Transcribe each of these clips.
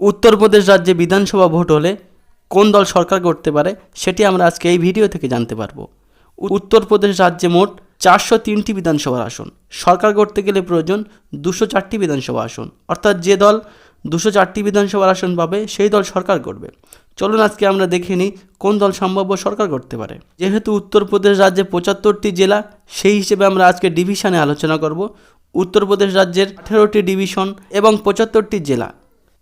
উত্তরপ্রদেশ রাজ্যে বিধানসভা ভোট হলে কোন দল সরকার করতে পারে সেটি আমরা আজকে এই ভিডিও থেকে জানতে পারব। উত্তরপ্রদেশ রাজ্যে মোট চারশো তিনটি বিধানসভার আসন। সরকার করতে গেলে প্রয়োজন দুশো চারটি বিধানসভা আসন। অর্থাৎ যে দল দুশো চারটি বিধানসভার আসন পাবে, সেই দল সরকার করবে চলুন আজকে আমরা দেখে নিই কোন দল সম্ভাব্য সরকার করতে পারে। যেহেতু উত্তরপ্রদেশ রাজ্যে পঁচাত্তরটি জেলা, সেই হিসেবে আমরা আজকে ডিভিশনে আলোচনা করব। উত্তরপ্রদেশ রাজ্যের আঠেরোটি ডিভিশন এবং পঁচাত্তরটি জেলা।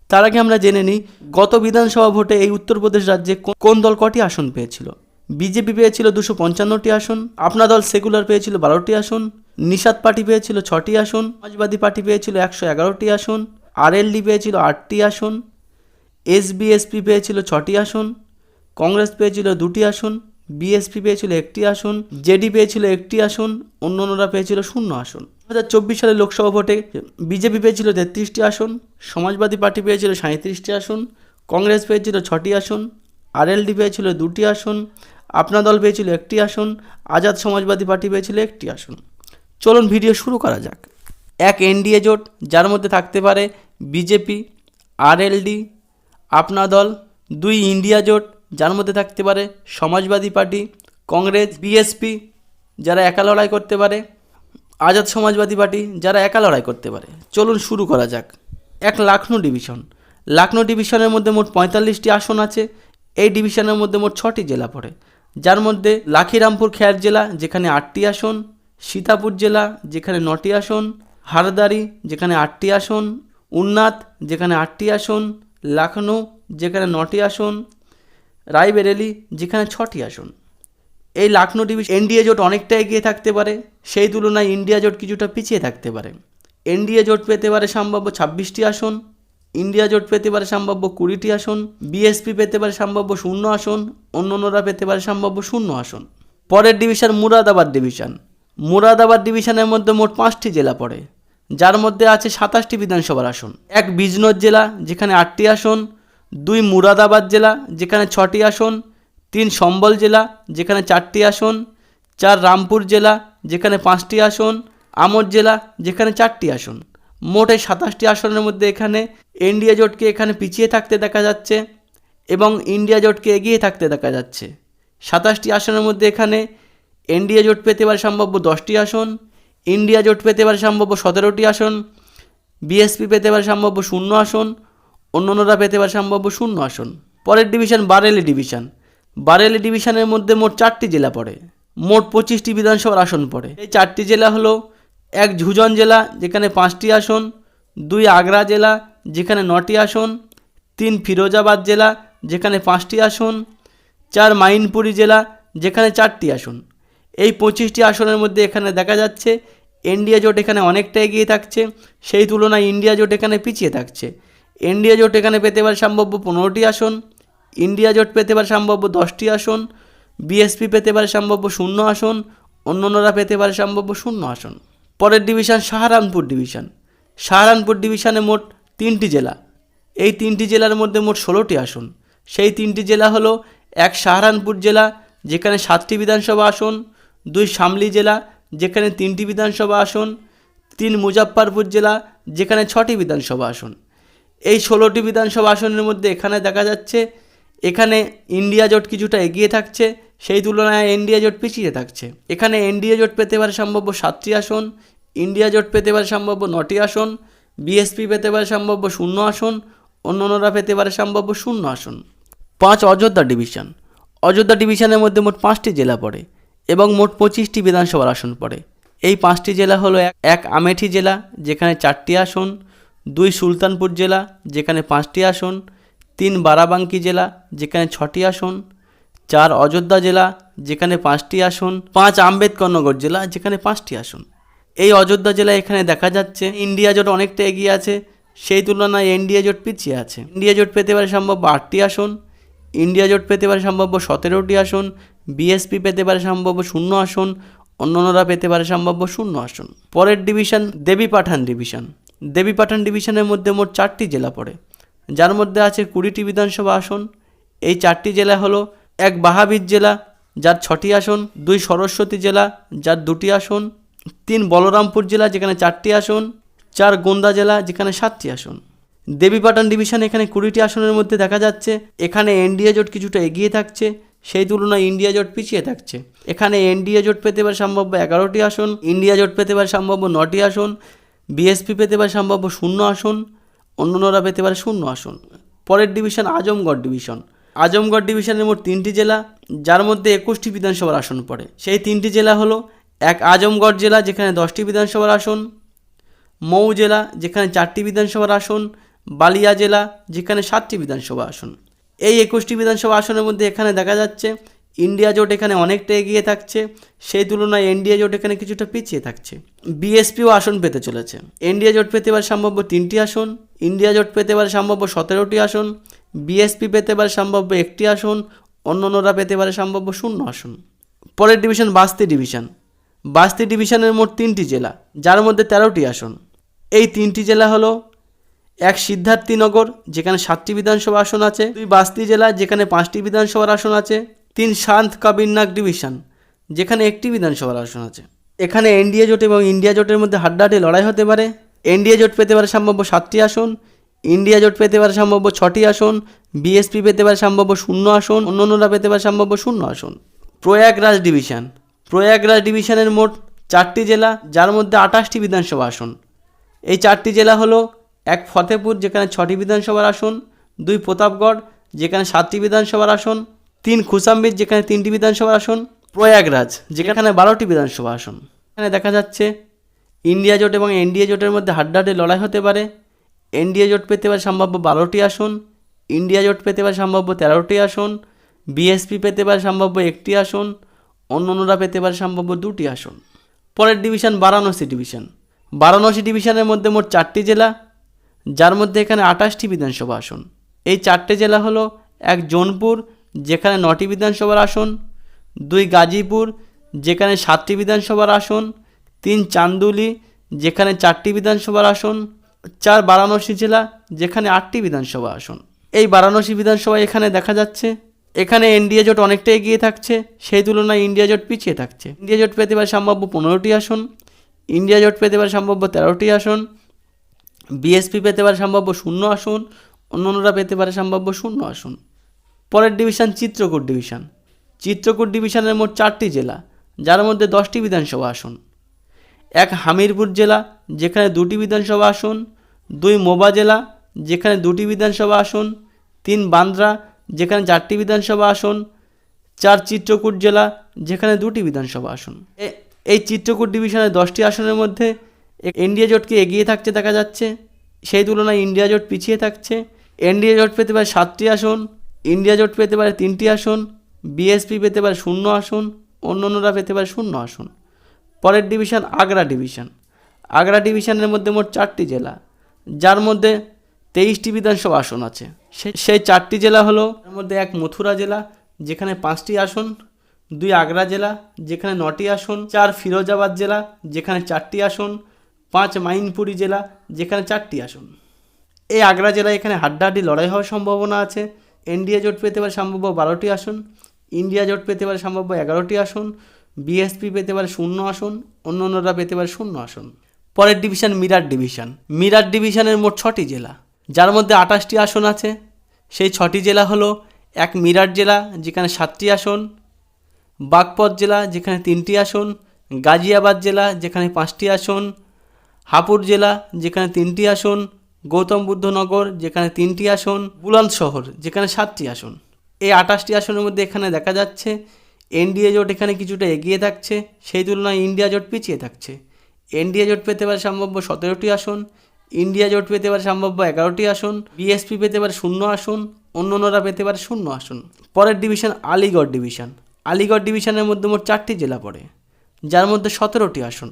তার আগে আমরা জেনে নিই, গত বিধানসভা ভোটে এই উত্তরপ্রদেশ রাজ্যে কোন দল কটি আসন পেয়েছিল? বিজেপি পেয়েছিল দুশো পঞ্চান্নটি আসন, আপনা দল সেকুলার পেয়েছিল বারোটি আসন, নিষাদ পার্টি পেয়েছিল ছটি আসন, সমাজবাদী পার্টি পেয়েছিল একশো এগারোটি আসন, আরএলডি পেয়েছিল আটটি আসন, এসবিএসপি পেয়েছিল ছটি আসন, কংগ্রেস পেয়েছিল দুটি আসন বিএসপি পেয়েছিল একটি আসন জেডি পেয়েছিল একটি আসন, অন্যান্যরা পেয়েছিল শূন্য আসন। দু হাজার চব্বিশ সালে লোকসভা ভোটে বিজেপি পেয়েছিল তেত্রিশটি আসন, সমাজবাদী পার্টি পেয়েছিল সাঁত্রিশটি আসন, কংগ্রেস পেয়েছিল ছটি আসন আরএলডি পেয়েছিল দুটি আসন আপনা দল পেয়েছিল একটি আসন, আজাদ সমাজবাদী পার্টি পেয়েছিল একটি আসন। চলুন ভিডিও শুরু করা যাক। এক এনডিএ জোট, যার মধ্যে থাকতে পারে বিজেপি আরএলডি আপনা দল, দুই ইন্ডিয়া জোট যার মধ্যে থাকতে পারে সমাজবাদী পার্টি, কংগ্রেস, বিএসপি, যারা একা লড়াই করতে পারে, আজাদ সমাজবাদী পার্টি, যারা একা লড়াই করতে পারে। চলুন শুরু করা যাক। এক লাখনৌ ডিভিশন। লাখনৌ ডিভিশনের মধ্যে মোট পঁয়তাল্লিশটি আসন আছে। এই ডিভিশনের মধ্যে মোট ছটি জেলা পড়ে। যার মধ্যে লাখিরামপুর খেয়ার জেলা, যেখানে আটটি আসন, সীতাপুর জেলা, যেখানে নটি আসন, হারদারি, যেখানে আটটি আসন, উন্নাত, যেখানে আটটি আসন, লখনৌ, যেখানে নটি আসন রায়বেরেলি যেখানে ছটি আসন। এই লখনৌ ডিভিশন এনডিএ জোট অনেকটা এগিয়ে থাকতে পারে, সেই তুলনায় ইন্ডিয়া জোট কিছুটা পিছিয়ে থাকতে পারে। এনডিএ জোট পেতে পারে সম্ভাব্য ছাব্বিশটি আসন, ইন্ডিয়া জোট পেতে পারে সম্ভাব্য কুড়িটি আসন, বিএসপি পেতে পারে সম্ভাব্য শূন্য আসন, অন্যান্যরা পেতে পারে সম্ভাব্য শূন্য আসন। পরের ডিভিশন মুরাদাবাদ ডিভিশন। মুরাদাবাদ ডিভিশনের মধ্যে মোট পাঁচটি জেলা পড়ে, যার মধ্যে আছে সাতাশটি বিধানসভার আসন। এক বিজনোর জেলা, যেখানে আটটি আসন দুই মুরাদাবাদ জেলা, যেখানে ছটি আসন, তিন সম্বল জেলা, যেখানে চারটি আসন, চার রামপুর জেলা, যেখানে পাঁচটি আসন আমর জেলা, যেখানে চারটি আসন। মোট সাতাশটি আসনের মধ্যে এখানে এনডিএ জোটকে এখানে পিছিয়ে থাকতে দেখা যাচ্ছে এবং ইন্ডিয়া জোটকে এগিয়ে থাকতে দেখা যাচ্ছে। সাতাশটি আসনের মধ্যে এখানে এনডিএ জোট পেতে পারে সম্ভাব্য দশটি আসন, ইন্ডিয়া জোট পেতে পারে সম্ভাব্য সতেরোটি আসন, বিএসপি পেতে পারে সম্ভাব্য শূন্য আসন অন্যান্যরা পেতে পারে সম্ভাব্য শূন্য আসন। পরের ডিভিশন বারেলি ডিভিশন বারেলি ডিভিশনের মধ্যে মোট চারটি জেলা পড়ে। মোট পঁচিশটি বিধানসভার আসন পড়ে। এই চারটি জেলা হলো এক ঝুজন জেলা, যেখানে পাঁচটি আসন, দুই আগ্রা জেলা, যেখানে নটি আসন, তিন ফিরোজাবাদ জেলা, যেখানে পাঁচটি আসন, চার মাইনপুরি জেলা, যেখানে চারটি আসন। এই পঁচিশটি আসনের মধ্যে এখানে দেখা যাচ্ছে, ইন্ডিয়া জোট এখানে অনেকটা এগিয়ে থাকছে, সেই তুলনায় ইন্ডিয়া জোট এখানে পিছিয়ে থাকছে। এনডিএ জোট এখানে পেতে পারে সম্ভাব্য পনেরোটি আসন ইন্ডিয়া জোট পেতে পারে সম্ভাব্য দশটি আসন বিএসপি পেতে পারে সম্ভাব্য শূন্য আসন, অন্যান্যরা পেতে পারে সম্ভাব্য শূন্য আসন। পরের ডিভিশন সাহারানপুর ডিভিশন সাহারানপুর ডিভিশনে মোট তিনটি জেলা। এই তিনটি জেলার মধ্যে মোট ষোলোটি আসন। সেই তিনটি জেলা হলো এক সাহারানপুর জেলা, যেখানে সাতটি বিধানসভা আসন, দুই শামলি জেলা, যেখানে তিনটি বিধানসভা আসন, তিন মুজাফফরপুর জেলা, যেখানে ছটি বিধানসভা আসন। এই ষোলোটি বিধানসভা আসনের মধ্যে এখানে দেখা যাচ্ছে, এখানে ইন্ডিয়া জোট কিছুটা এগিয়ে থাকছে, সেই তুলনায় এনডিএ জোট পিছিয়ে থাকছে। এখানে এনডিএ জোট পেতে পারে সম্ভাব্য সাতটি আসন, ইন্ডিয়া জোট পেতে পারে সম্ভাব্য নটি আসন, বিএসপি পেতে পারে সম্ভাব্য শূন্য আসন, অন্যান্যরা পেতে পারে সম্ভাব্য শূন্য আসন। পাঁচ, অযোধ্যা ডিভিশন। অযোধ্যা ডিভিশনের মধ্যে মোট পাঁচটি জেলা পড়ে এবং মোট পঁচিশটি বিধানসভার আসন পড়ে। এই পাঁচটি জেলা হলো এক- আমেঠি জেলা, যেখানে চারটি আসন দুই সুলতানপুর জেলা, যেখানে পাঁচটি আসন, তিন বারাবাঙ্কি জেলা, যেখানে ছটি আসন, চার অযোধ্যা জেলা, যেখানে পাঁচটি আসন, পাঁচ আম্বেদকরনগর জেলা, যেখানে পাঁচটি আসন। এই অযোধ্যা জেলা এখানে দেখা যাচ্ছে। ইন্ডিয়া জোট অনেকটা এগিয়ে আছে। সেই তুলনায় এনডিএ জোট পিছিয়ে আছে। ইন্ডিয়া জোট পেতে পারে সম্ভাব্য আটটি আসন, ইন্ডিয়া জোট পেতে পারে সম্ভাব্য সতেরোটি আসন, বিএসপি পেতে পারে সম্ভাব্য শূন্য আসন, অন্যান্যরা পেতে পারে সম্ভাব্য শূন্য আসন। পরের ডিভিশন দেবী পাঠান ডিভিশন। দেবী পাঠান ডিভিশনের মধ্যে মোট চারটি জেলা পড়ে। যার মধ্যে আছে কুড়িটি বিধানসভা আসন। এই চারটি জেলা হলো এক বাহাবির জেলা, যার ছটি আসন, দুই সরস্বতী জেলা, যার দুটি আসন, তিন বলরামপুর জেলা, যেখানে চারটি আসন, চার গোন্দা জেলা, যেখানে সাতটি আসন। দেবীপাটন ডিভিশন এখানে কুড়িটি আসনের মধ্যে দেখা যাচ্ছে। এখানে এনডিএ জোট কিছুটা এগিয়ে থাকছে, সেই তুলনায় ইন্ডিয়া জোট পিছিয়ে থাকছে। এখানে এনডিএ জোট পেতে পারে সম্ভাব্য এগারোটি আসন, ইন্ডিয়া জোট পেতে পারে সম্ভাব্য নটি আসন। বিএসপি পেতে পারে সম্ভাব্য শূন্য আসন অন্যান্যরা পেতে পারে শূন্য আসন। পরের ডিভিশন আজমগড় ডিভিশন আজমগড় ডিভিশনের মোট তিনটি জেলা, যার মধ্যে একুশটি বিধানসভার আসন পড়ে। সেই তিনটি জেলা হলো, এক আজমগড় জেলা, যেখানে দশটি বিধানসভার আসন, মৌ জেলা, যেখানে চারটি বিধানসভার আসন, বালিয়া জেলা, যেখানে সাতটি বিধানসভা আসন। এই একুশটি বিধানসভা আসনের মধ্যে এখানে দেখা যাচ্ছে ইন্ডিয়া জোট এখানে অনেকটা এগিয়ে থাকছে। সেই তুলনায় এনডিএ জোট এখানে কিছুটা পিছিয়ে থাকছে। বিএসপিও আসন পেতে চলেছে। এনডিএ জোট পেতে পারে সম্ভাব্য তিনটি আসন ইন্ডিয়া জোট পেতে পারে সম্ভাব্য সতেরোটি আসন বিএসপি পেতে পারে সম্ভাব্য একটি আসন, অন্যান্যরা পেতে পারে সম্ভাব্য শূন্য আসন। পরের ডিভিশন বাস্তি ডিভিশন বাস্তি ডিভিশনের মোট তিনটি জেলা, যার মধ্যে তেরোটি আসন। এই তিনটি জেলা হলো এক সিদ্ধার্থীনগর, যেখানে সাতটি বিধানসভা আসন আছে, দুই বাস্তি জেলা, যেখানে পাঁচটি বিধানসভার আসন আছে তিন শান্ত কাবিরনাগ ডিভিশন, যেখানে একটি বিধানসভার আসন আছে। এখানে এনডিএ জোট এবং ইন্ডিয়া জোটের মধ্যে হাড্ডাহাড্ডি লড়াই হতে পারে। এনডিএ জোট পেতে পারে সম্ভাব্য সাতটি আসন, ইন্ডিয়া জোট পেতে পারে সম্ভাব্য ছটি আসন, বিএসপি পেতে পারে সম্ভাব্য শূন্য আসন, অন্যান্যরা পেতে পারে সম্ভাব্য শূন্য আসন। প্রয়াগরাজ ডিভিশন, প্রয়াগরাজ ডিভিশনের মোট চারটি জেলা, যার মধ্যে আঠাশটি বিধানসভা আসন। এই চারটি জেলা হলো এক ফতেপুর যেখানে ছটি বিধানসভার আসন, দুই প্রতাপগড়, যেখানে সাতটি বিধানসভার আসন তিন খুসাম্বির যেখানে তিনটি বিধানসভা আসন, প্রয়াগরাজ, যেখানে বারোটি বিধানসভা আসন। এখানে দেখা যাচ্ছে, ইন্ডিয়া জোট এবং এনডিএ জোটের মধ্যে হাড্ডাহাড্ডি লড়াই হতে পারে। এনডিএ জোট পেতে পারে সম্ভাব্য বারোটি আসন, ইন্ডিয়া জোট পেতে পারে সম্ভাব্য তেরোটি আসন, বিএসপি পেতে পারে সম্ভাব্য একটি আসন, অন্যান্যরা পেতে পারে সম্ভাব্য দুটি আসন। পরের ডিভিশন বারাণসী ডিভিশন। বারাণসী ডিভিশনের মধ্যে মোট চারটি জেলা, যার মধ্যে এখানে আঠাশটি বিধানসভা আসন। এই চারটে জেলা হলো এক জোনপুর যেখানে নটি বিধানসভার আসন, দুই গাজীপুর, যেখানে সাতটি বিধানসভার আসন, তিন চান্দুলি, যেখানে চারটি বিধানসভার আসন, চার বারাণসী জেলা, যেখানে আটটি বিধানসভা আসন। এই বারাণসী বিধানসভা এখানে দেখা যাচ্ছে, এখানে এনডিএ জোট অনেকটা এগিয়ে থাকছে, সেই তুলনায় ইন্ডিয়া জোট পিছিয়ে থাকছে। ইন্ডিয়া জোট পেতে পারে সম্ভাব্য পনেরোটি আসন, ইন্ডিয়া জোট পেতে পারে সম্ভাব্য তেরোটি আসন, বিএসপি পেতে পারে সম্ভাব্য শূন্য আসন, অন্যান্যরা পেতে পারে সম্ভাব্য শূন্য আসন। পরের ডিভিশন চিত্রকূট ডিভিশন। চিত্রকূট ডিভিশনের মোট চারটি জেলা, যার মধ্যে দশটি বিধানসভা আসন। এক হামিরপুর জেলা, যেখানে দুটি বিধানসভা আসন, দুই মোবা জেলা, যেখানে দুটি বিধানসভা আসন, তিন বান্দ্রা, যেখানে চারটি বিধানসভা আসন, চার চিত্রকূট জেলা, যেখানে দুটি বিধানসভা আসন। এই চিত্রকূট ডিভিশনের দশটি আসনের মধ্যে এনডিএ জোটকে এগিয়ে থাকতে দেখা যাচ্ছে, সেই তুলনায় ইন্ডিয়া জোট পিছিয়ে থাকছে। এনডিএ জোট পেতে পারে সাতটি আসন ইন্ডিয়া জোট পেতে পারে তিনটি আসন বিএসপি পেতে পারে শূন্য আসন, অন্যান্যরা পেতে পারে শূন্য আসন। পরের ডিভিশন আগ্রা ডিভিশন আগ্রা ডিভিশনের মধ্যে মোট চারটি জেলা, যার মধ্যে তেইশটি বিধানসভা আসন আছে। সেই চারটি জেলা হলো, তার মধ্যে এক মথুরা জেলা, যেখানে পাঁচটি আসন, দুই আগ্রা জেলা, যেখানে নটি আসন, চার ফিরোজাবাদ জেলা, যেখানে চারটি আসন, পাঁচ মাইনপুরি জেলা, যেখানে চারটি আসন। এই আগ্রা জেলায় এখানে হাড্ডাহাড্ডি লড়াই হওয়ার সম্ভাবনা আছে। এনডিএ জোট পেতে পারে সম্ভাব্য বারোটি আসন ইন্ডিয়া জোট পেতে পারে সম্ভাব্য এগারোটি আসন বিএসপি পেতে পারে শূন্য আসন, অন্যান্যরা পেতে পারে শূন্য আসন। পরের ডিভিশন মিরাট ডিভিশন মিরাট ডিভিশনের মোট ছটি জেলা, যার মধ্যে আঠাশটি আসন আছে। সেই ছটি জেলা হলো এক মিরাট জেলা, যেখানে সাতটি আসন বাগপত জেলা, যেখানে তিনটি আসন, গাজিয়াবাদ জেলা, যেখানে পাঁচটি আসন, হাপুর জেলা, যেখানে তিনটি আসন গৌতম বুদ্ধনগর, যেখানে তিনটি আসন, বুলন্দ শহর, যেখানে সাতটি আসন। এই আঠাশটি আসনের মধ্যে এখানে দেখা যাচ্ছে, এনডিএ জোট এখানে কিছুটা এগিয়ে থাকছে, সেই তুলনায় ইন্ডিয়া জোট পিছিয়ে থাকছে। এনডিএ জোট পেতে পারে সম্ভাব্য সতেরোটি আসন, ইন্ডিয়া জোট পেতে পারে সম্ভাব্য এগারোটি আসন, বিএসপি পেতে পারে শূন্য আসন, অন্যান্যরা পেতে পারে শূন্য আসন। পরের ডিভিশন আলিগড় ডিভিশন। আলিগড় ডিভিশনের মধ্যে মোট চারটি জেলা পড়ে, যার মধ্যে সতেরোটি আসন।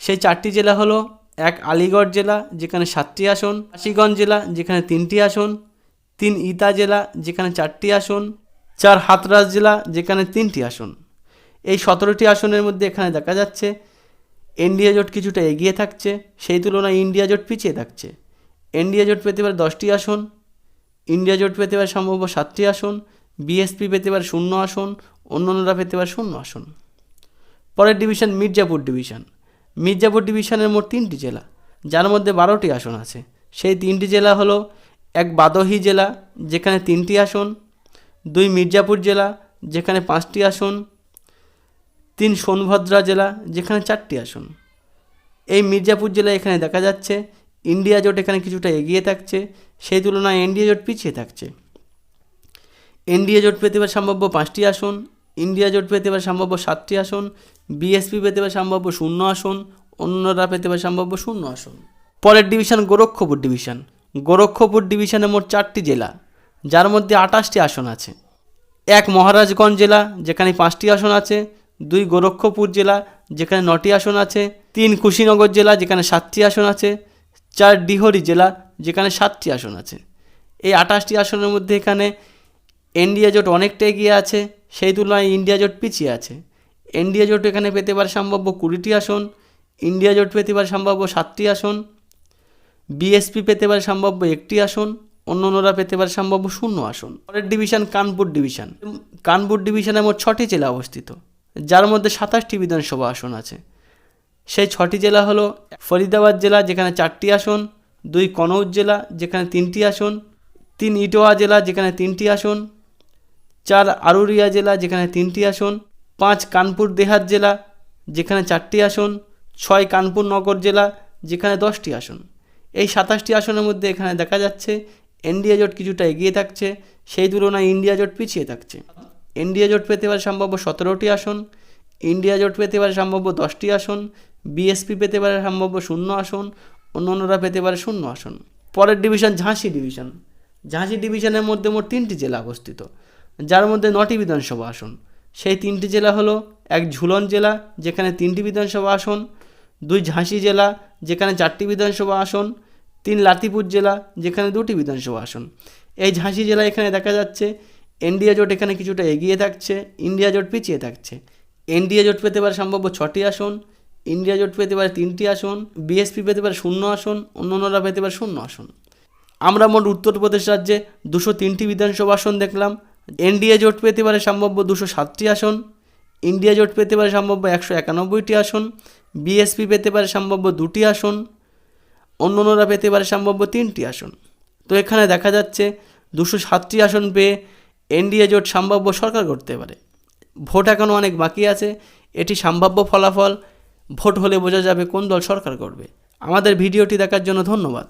সেই চারটি জেলা হলো এক আলিগড় জেলা, যেখানে সাতটি আসন, কাশীগঞ্জ জেলা, যেখানে তিনটি আসন, তিন ইতা জেলা, যেখানে চারটি আসন, চার হাতরাস জেলা, যেখানে তিনটি আসন। এই সতেরোটি আসনের মধ্যে এখানে দেখা যাচ্ছে, এনডিএ জোট কিছুটা এগিয়ে থাকছে, সেই তুলনায় ইন্ডিয়া জোট পিছিয়ে থাকছে। এনডিএ জোট পেতে পারে দশটি আসন, ইন্ডিয়া জোট পেতে পারে সম্ভব সাতটি আসন, বিএসপি পেতে পারে শূন্য আসন, অন্যান্যরা পেতে পারে শূন্য আসন। পরের ডিভিশন, মির্জাপুর ডিভিশন। মির্জাপুর ডিভিশনের মোট তিনটি জেলা, যার মধ্যে বারোটি আসন আছে। সেই তিনটি জেলা হলো এক বাদহি জেলা, যেখানে তিনটি আসন, দুই মির্জাপুর জেলা, যেখানে পাঁচটি আসন, তিন সোনভদ্রা জেলা, যেখানে চারটি আসন। এই মির্জাপুর জেলা এখানে দেখা যাচ্ছে, ইন্ডিয়া জোট এখানে কিছুটা এগিয়ে থাকছে, সেই তুলনায় এনডিএ জোট পিছিয়ে থাকছে। এনডিএ জোট পেতে পারে সম্ভাব্য পাঁচটি আসন ইন্ডিয়া জোট পেতে পারে সম্ভাব্য সাতটি আসন বিএসপি পেতে পারে সম্ভাব্য শূন্য আসন, অন্যরা পেতে পারে সম্ভাব্য শূন্য আসন। পরের ডিভিশন গোরক্ষপুর ডিভিশন গোরক্ষপুর ডিভিশনে মোট চারটি জেলা, যার মধ্যে আটাশটি আসন আছে। এক মহারাজগঞ্জ জেলা, যেখানে পাঁচটি আসন আছে, দুই গোরক্ষপুর জেলা, যেখানে নটি আসন আছে, তিন কুশিনগর জেলা, যেখানে সাতটি আসন আছে, চার ডিহরি জেলা, যেখানে সাতটি আসন আছে। এই আঠাশটি আসনের মধ্যে এখানে এনডিএ জোট অনেকটা এগিয়ে আছে সেই তুলনায় ইন্ডিয়া জোট পিছিয়ে আছে। এনডিএ জোট এখানে পেতে পারে সম্ভাব্য কুড়িটি আসন ইন্ডিয়া জোট পেতে পারে সম্ভাব্য সাতটি আসন বিএসপি পেতে পারে সম্ভাব্য একটি আসন, অন্যান্যরা পেতে পারে সম্ভাব্য শূন্য আসন। পরের ডিভিশন কানপুর ডিভিশন কানপুর ডিভিশনে মোট ছটি জেলা অবস্থিত, যার মধ্যে সাতাশটি বিধানসভা আসন আছে। সেই ছটি জেলা হলো ফরিদাবাদ জেলা, যেখানে চারটি আসন, দুই কনৌজ জেলা, যেখানে তিনটি আসন, তিন ইটোয়া জেলা, যেখানে তিনটি আসন চার আরুরিয়া জেলা, যেখানে তিনটি আসন, পাঁচ কানপুর দেহাত জেলা, যেখানে চারটি আসন, ছয় কানপুর নগর জেলা, যেখানে দশটি আসন। এই সাতাশটি আসনের মধ্যে এখানে দেখা যাচ্ছে এনডিএ জোট কিছুটা এগিয়ে থাকছে, সেই তুলনায় ইন্ডিয়া জোট পিছিয়ে থাকছে। এনডিএ জোট পেতে পারে সম্ভাব্য সতেরোটি আসন, ইন্ডিয়া জোট পেতে পারে সম্ভাব্য দশটি আসন, বিএসপি পেতে পারে সম্ভাব্য শূন্য আসন, অন্যান্যরা পেতে পারে শূন্য আসন। পরের ডিভিশন ঝাঁসি ডিভিশন। ঝাঁসি ডিভিশনের মধ্যে মোট তিনটি জেলা অবস্থিত। যার মধ্যে নটি বিধানসভা আসন। সেই তিনটি জেলা হলো এক ঝুলন জেলা, যেখানে তিনটি বিধানসভা আসন, দুই ঝাঁসি জেলা, যেখানে চারটি বিধানসভা আসন, তিন লাতিপুর জেলা, যেখানে দুটি বিধানসভা আসন। এই ঝাঁসি জেলা এখানে দেখা যাচ্ছে, এনডিএ জোট এখানে কিছুটা এগিয়ে থাকছে, ইন্ডিয়া জোট পিছিয়ে থাকছে। এনডিএ জোট পেতে পারে সম্ভাব্য ছটি আসন, ইন্ডিয়া জোট পেতে পারে তিনটি আসন, বিএসপি পেতে পারে শূন্য আসন, অন্যান্যরা পেতে পারে শূন্য আসন। আমরা মোট উত্তরপ্রদেশ রাজ্যে দুশো তিনটি বিধানসভা আসন দেখলাম এনডিএ জোট পেতে পারে সম্ভাব্য দুশো সাতটি আসন ইন্ডিয়া জোট পেতে পারে সম্ভাব্য একশো একানব্বইটি আসন বিএসপি পেতে পারে সম্ভাব্য দুটি আসন, অন্যান্যরা পেতে পারে সম্ভাব্য তিনটি আসন। তো এখানে দেখা যাচ্ছে দুশো সাতটি আসন পেয়ে এনডিএ জোট সম্ভাব্য সরকার করতে পারে। ভোট এখনও অনেক বাকি আছে, এটি সম্ভাব্য ফলাফল, ভোট হলে বোঝা যাবে কোন দল সরকার করবে আমাদের ভিডিওটি দেখার জন্য ধন্যবাদ।